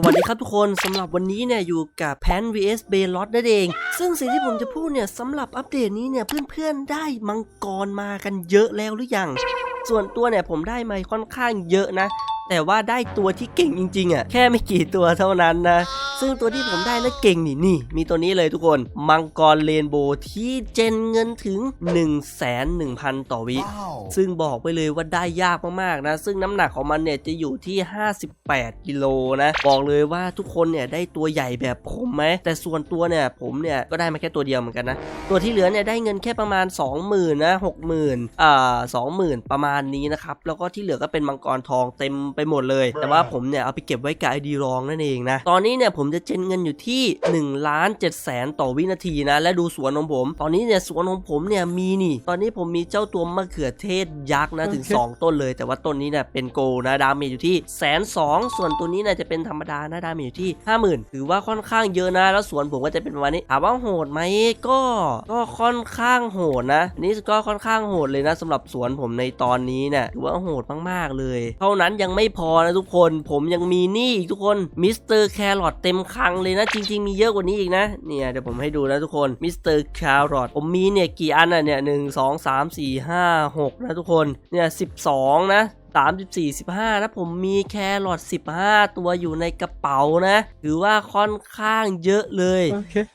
สวัสดีครับทุกคนสำหรับวันนี้เนี่ยอยู่กับแพน vs b a l o t นั่นเอง ซึ่งสิ่งที่ผมจะพูดเนี่ยสำหรับอัปเดตนี้เนี่ยเพื่อนๆได้มังกรมากันเยอะแล้วหรือยัง ส่วนตัวเนี่ยผมได้มาค่อนข้างเยอะนะ แต่ว่าได้ตัวที่เก่งจริงๆอะแค่ไม่กี่ตัวเท่านั้นนะซึ่งตัวที่ผมได้แล้วเก่งนี่นี่ มีตัวนี้เลยทุกคน มังกรเรนโบว์ที่เจนเงินถึง 1 1 0 0 0 0ต่อวิซึ่งบอกไปเลยว่าได้ยากมากๆนะ ซึ่งน้ำหนักของมันเนี่ยจะอยู่ที่ 58 กิโลนะ บอกเลยว่าทุกคนเนี่ยได้ตัวใหญ่แบบผมไหม แต่ส่วนตัวเนี่ยผมเนี่ยก็ได้มาแค่ตัวเดียวเหมือนกันนะ ตัวที่เหลือเนี่ยได้เงินแค่ประมาณ 20,000นะ60,000อ่า20,000 ประมาณนี้นะครับ แล้วก็ที่เหลือก็เป็นมังกรทองเต็มไปหมดเลย แต่ว่าผมเนี่ยเอาไปเก็บไว้กับไอดีรองนั่นเองนะ ตอนนี้เนี่ยผมจะเจนเงินอยู่ที่1ล้าน7แสนต่อวินาทีนะ และดูสวนของผม ตอนนี้เนี่ยสวนของผมเนี่ยมีนี่ ตอนนี้ผมมีเจ้าตัวมะเขือเทศยักษ์นะถึง 2 ต้นเลย แต่ว่าต้นนี้เนี่ยเป็นโกลนะดาเมจอยู่ที่แสนสองส่วนตัวนี้เนี่ยจะเป็นธรรมดานะดาเมจอยู่ที่ 50,000 ถือว่าค่อนข้างเยอะนะ แล้วสวนผมก็จะเป็นประมาณนี้ถามว่าโหดไหมก็ก็ค่อนข้างโหดนะอันนี่ก็ค่อนข้างโหดเลยนะสำหรับสวนผมในตอนนี้เนี่ยถือว่าโหดมากๆเลย เท่านั้นยังไม่พอนะทุกคน ผมยังมีนี่อีกทุกคนมิสเตอร์แครอทเต็มคังเลยนะ จริง ๆ มีเยอะกว่านี้อีกนะ เนี่ยเดี๋ยวผมให้ดูนะทุกคนมิสเตอร์แครอทผมมีเนี่ยกี่อันอะเนี่ยหนึ่งสองสามสี่ห้าหกนะทุกคนเนี่ยสิบสองนะสามสิบสี่สิบห้านะผมมีแครอทสิบห้าตัวอยู่ในกระเป๋านะ ถือว่าค่อนข้างเยอะเลย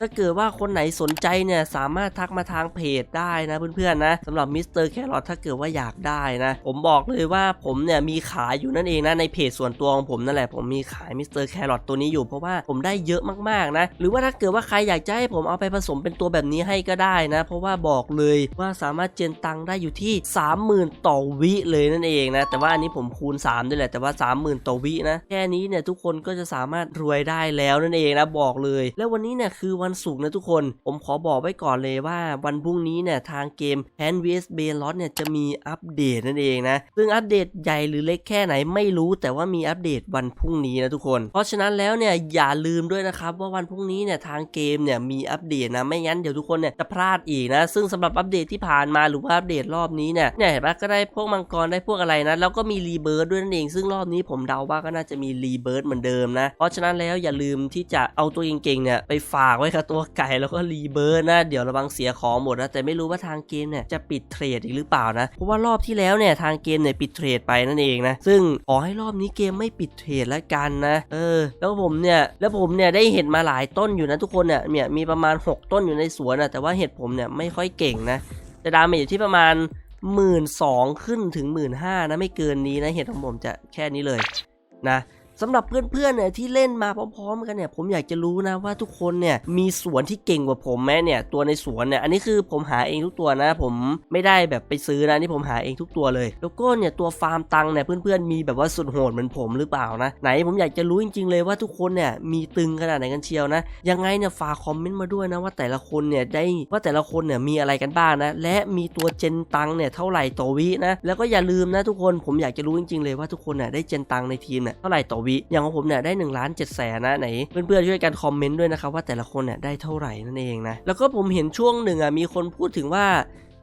ถ้าเกิดว่าคนไหนสนใจเนี่ย สามารถทักมาทางเพจได้นะเพื่อนๆนะสำหรับมิสเตอร์แครอทถ้าเกิดว่าอยากได้นะ ผมบอกเลยว่าผมเนี่ย มีขายอยู่นั่นเองนะ ในเพจส่วนตัวของผมนั่นแหละ ผมมีขายมิสเตอร์แครอทตัวนี้อยู่เพราะว่าผมได้เยอะมากๆนะ หรือว่าถ้าเกิดว่าใครอยากจะให้ผมเอาไปผสมเป็นตัวแบบนี้ให้ก็ได้นะ เพราะว่าบอกเลยว่าสามารถเจนตังได้อยู่ที่ 30,000 ต่อวิเลยนั่นเองนะแต่ว่าอันนี้ผมคูณ 3 ด้วยแหละ แต่ว่า 30,000ต่อวินะ แค่นี้เนี่ยทุกคนก็จะสามารถรวยได้แล้วนั่นเองนะบอกเลย แล้ววันนี้เนี่ยคือวันศุกร์นะทุกคน ผมขอบอกไว้ก่อนเลยว่าวันพรุ่งนี้เนี่ยทางเกม Hand vs b a l o t เนี่ยจะมีอัปเดตนั่นเองนะ ซึ่งอัปเดตใหญ่หรือเล็กแค่ไหนไม่รู้ แต่ว่ามีอัปเดตวันพรุ่งนี้นะทุกคน เพราะฉะนั้นแล้วเนี่ยอย่าลืมด้วยนะครับว่าวันพรุ่งนี้เนี่ยทางเกมเนี่ยมีอัปเดตนะไม่งั้นเดี๋ยวทุกคนเนี่ยจะพลาดอีกนะ ซึ่งสำหรับอัปเดตที่ผ่านมาหรือว่าอัปเดตรอบนี้เนี่ยเนี่ยเห็นปะก็ได้พวกมังกรได้พวกอะไรนะแล้วก็มีรีเบิร์ดด้วยนั่นเอง ซึ่งรอบนี้ผมเดาว่าก็น่าจะมีรีเบิร์ดเหมือนเดิมนะ เพราะฉะนั้นแล้วอย่าลืมที่จะเอาตัวเก่งๆเนี่ยไปฝากไว้กับตัวไก่แล้วก็รีเบิร์ดนะ เดี๋ยวระวังเสียของหมดนะ แต่ไม่รู้ว่าทางเกมเนี่ยจะปิดเทรดอีกหรือเปล่านะ เพราะว่ารอบที่แล้วเนี่ยทางเกมเนี่ยปิดเทรดไปนั่นเองนะ ซึ่งขอให้รอบนี้เกมไม่ปิดเทรดแล้วกันนะ เออ แล้วผมเนี่ย แล้วผมเนี่ยได้เห็ดมาหลายต้นอยู่นะทุกคนเนี่ย เนี่ยมีประมาณ 6 ต้นอยู่ในสวนนะแต่ว่าเห็ดผมเนี่ยไม่ค่อยเก่งนะ จะดาเมจอยู่ที่ประมาณ หมื่นสองขึ้นถึงหมื่นห้านะไม่เกินนี้นะเหตุของผมจะแค่นี้เลยนะ สำหรับเพื่อนๆเนี่ยที่เล่นมาพร้อมๆกันเนี่ยผมอยากจะรู้นะว่าทุกคนเนี่ยมีสวนที่เก่งกว่าผมแม้เนี่ยตัวในสวนเนี่ยอันนี้คือผมหาเองทุกตัวนะ ผมไม่ได้แบบไปซื้อนะนี่ผมหาเองทุกตัวเลย แล้วก็เนี่ยตัวฟาร์มตังเนี่ยเพื่อนๆมีแบบว่าสุดโหดเหมือนผมหรือเปล่านะ ไหนผมอยากจะรู้จริงๆเลยว่าทุกคนเนี่ยมีตึงขนาดไหนกันเชียวนะ ยังไงเนี่ยฝากคอมเมนต์มาด้วยนะว่าแต่ละคนเนี่ยได้ว่าแต่ละคนเนี่ยมีอะไรกันบ้างนะ และมีตัวเจนตังเนี่ยเท่าไหร่ต่อวินะแล้วก็อย่าลืมนะทุกคนผมอยากจะรู้จริงๆเลยว่าทุกคนเนี่ยได้เจนตังในทีมเนี่ยเท่าไหร่ต่อวิ อย่างของผมเนี่ยได้1นึ่งล้านเจ็ดแสนนะไหนเพื่อนๆช่วยกันคอมเมนต์ด้วยนะครับว่าแต่ละคนเนี่ยได้เท่าไหร่นั่นเองนะแล้วก็ผมเห็นช่วงหนึ่งอะมีคนพูดถึงว่า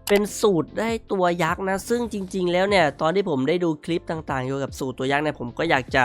เป็นสูตรได้ตัวยักษ์นะ ซึ่งจริง ๆ แล้วเนี่ยตอนที่ผมได้ดูคลิปต่างๆเกี่ยวกับสูตรตัวยักษ์เนี่ยผมก็อยากจะ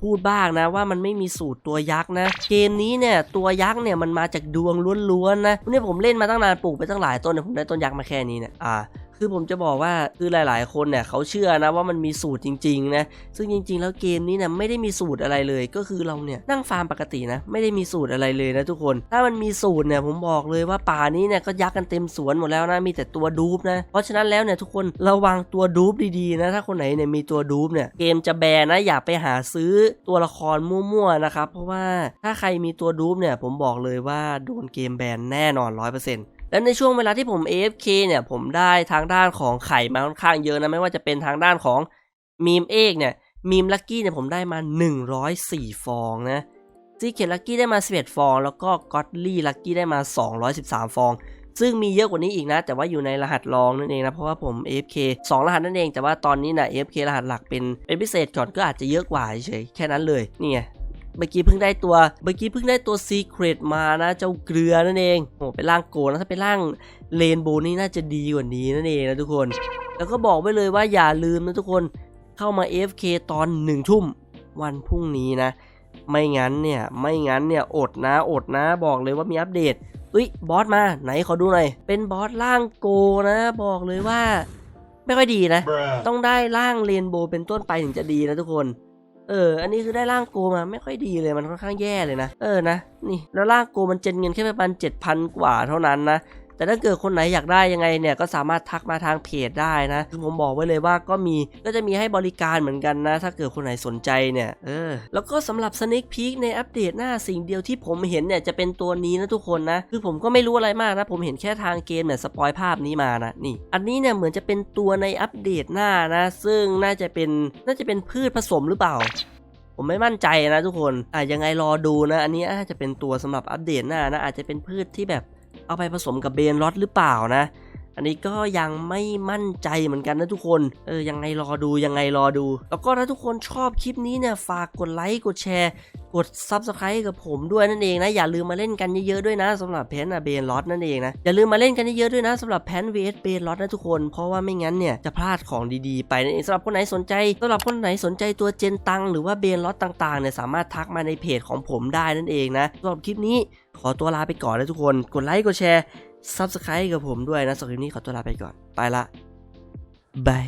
พูดบ้างนะว่ามันไม่มีสูตรตัวยักษ์นะ เกมนี้เนี่ยตัวยักษ์เนี่ยมันมาจากดวงล้วนๆนะเนี่ยผมเล่นมาตั้งนานปลูกไปตั้งหลายต้นเนี่ยผมได้ต้นยักษ์มาแค่นี้เนี่ยอ่า คือผมจะบอกว่าคือหลาย ๆ คนเนี่ยเขาเชื่อนะว่ามันมีสูตรจริง ๆ นะ ซึ่งจริง ๆ แล้วเกมนี้เนี่ยไม่ได้มีสูตรอะไรเลย ก็คือเราเนี่ยนั่งฟาร์มปกตินะ ไม่ได้มีสูตรอะไรเลยนะทุกคน ถ้ามันมีสูตรเนี่ยผมบอกเลยว่าป่านี้เนี่ยก็ยักกันเต็มสวนหมดแล้วนะ มีแต่ตัวดูบนะ เพราะฉะนั้นแล้วเนี่ยทุกคนระวังตัวดูบดี ๆ นะ ถ้าคนไหนเนี่ยมีตัวดูบเนี่ยเกมจะแบนนะอย่าไปหาซื้อตัวละครมั่ว ๆ นะครับ เพราะว่าถ้าใครมีตัวดูบเนี่ยผมบอกเลยว่าโดนเกมแบนแน่นอน100% และในช่วงเวลาที่ผม AFK เนี่ยผมได้ทางด้านของไข่มาค่อนข้างเยอะนะไม่ว่าจะเป็นทางด้านของมีมเอกเนี่ยมีมลักกี้เนี่ยผมได้มา 104 ฟองนะซีเคทลักกี้ได้มา 11 ฟอง แล้วก็ก็อตลี่ลักกี้ได้มา 213 ฟอง ซึ่งมีเยอะกว่านี้อีกนะ แต่ว่าอยู่ในรหัสรองนั่นเองนะ เพราะว่าผม AFK 2 รหัสนั่นเอง แต่ว่าตอนนี้นะ AFK รหัสหลักเป็นเป็นพิเศษก่อนก็อาจจะเยอะกว่าเฉยแค่นั้นเลยนี่ไง เมื่อกี้เพิ่งได้ตัว เมื่อกี้เพิ่งได้ตัวซีเครตมานะเจ้าเกลือนั่นเองโอ้เป็นร่างโกนะถ้าเป็นร่างเลนโบว์นี่น่าจะดีกว่านี้นั่นเองนะทุกคน แล้วก็บอกไว้เลยว่าอย่าลืมนะทุกคนเข้ามา AFK ตอนหนึ่งทุ่มวันพรุ่งนี้นะ ไม่งั้นเนี่ยไม่งั้นเนี่ยอดนะอดนะบอกเลยว่ามีอัปเดตเอ้ยบอสมาไหนขอดูหน่อยเป็นบอสร่างโกนะ บอกเลยว่า ไม่ค่อยดีนะ ต้องได้ร่างเรนโบว์เป็นต้นไปถึงจะดีนะทุกคน เออ อันนี้คือได้ร่างโกมาไม่ค่อยดีเลยมันค่อนข้างแย่เลยนะ เออนะ นี่ แล้วร่างโกมันเจนเงินแค่ประมาณเจ็ดพันกว่าเท่านั้นนะ แต่ถ้าเกิดคนไหนอยากได้ยังไงเนี่ยก็สามารถทักมาทางเพจได้นะคือผมบอกไว้เลยว่าก็มีก็จะมีให้บริการเหมือนกันนะ ถ้าเกิดคนไหนสนใจเนี่ยเออแล้วก็สำหรับ Sneak Peek ในอัปเดตหน้าสิ่งเดียวที่ผมเห็นเนี่ยจะเป็นตัวนี้นะทุกคนนะ คือผมก็ไม่รู้อะไรมากนะ ผมเห็นแค่ทางเกมเนี่ยสปอยภาพนี้มานะนี่ อันนี้เนี่ยเหมือนจะเป็นตัวในอัปเดตหน้านะ ซึ่งน่าจะเป็นน่าจะเป็นพืชผสมหรือเปล่าผมไม่มั่นใจนะทุกคน อะยังไงรอดูนะ อันนี้อาจจะเป็นตัวสำหรับอัปเดตหน้านะ อาจจะเป็นพืชที่แบบ เอาไปผสมกับเบนลอตหรือเปล่านะ อันนี้ก็ยังไม่มั่นใจเหมือนกันนะทุกคน เออยังไงรอดูยังไงรอดู แล้วก็ถ้าทุกคนชอบคลิปนี้เนี่ยฝากกดไลค์กดแชร์กด Subscribe กับผมด้วยนั่นเองนะ อย่าลืมมาเล่นกันเยอะๆด้วยนะสำหรับแพนอะเบนลอตนั่นเองนะ อย่าลืมมาเล่นกันเยอะๆด้วยนะสำหรับแพน vs เบนลอตนะทุกคน เพราะว่าไม่งั้นเนี่ยจะพลาดของดีๆ ไปนั่นเองสำหรับคนไหนสนใจสำหรับคนไหนสนใจตัวเจนตังหรือว่าเบนลอตต่างๆเนี่ยสามารถทักมาในเพจของผมได้นั่นเองนะสำหรับคลิปนี้ขอตัวลาไปก่อนนะทุกคน กดไลค์กดแชร์ Subscribe กับผมด้วยนะสำหรับคลิปนี้ขอตัวลาไปก่อน ไปละบาย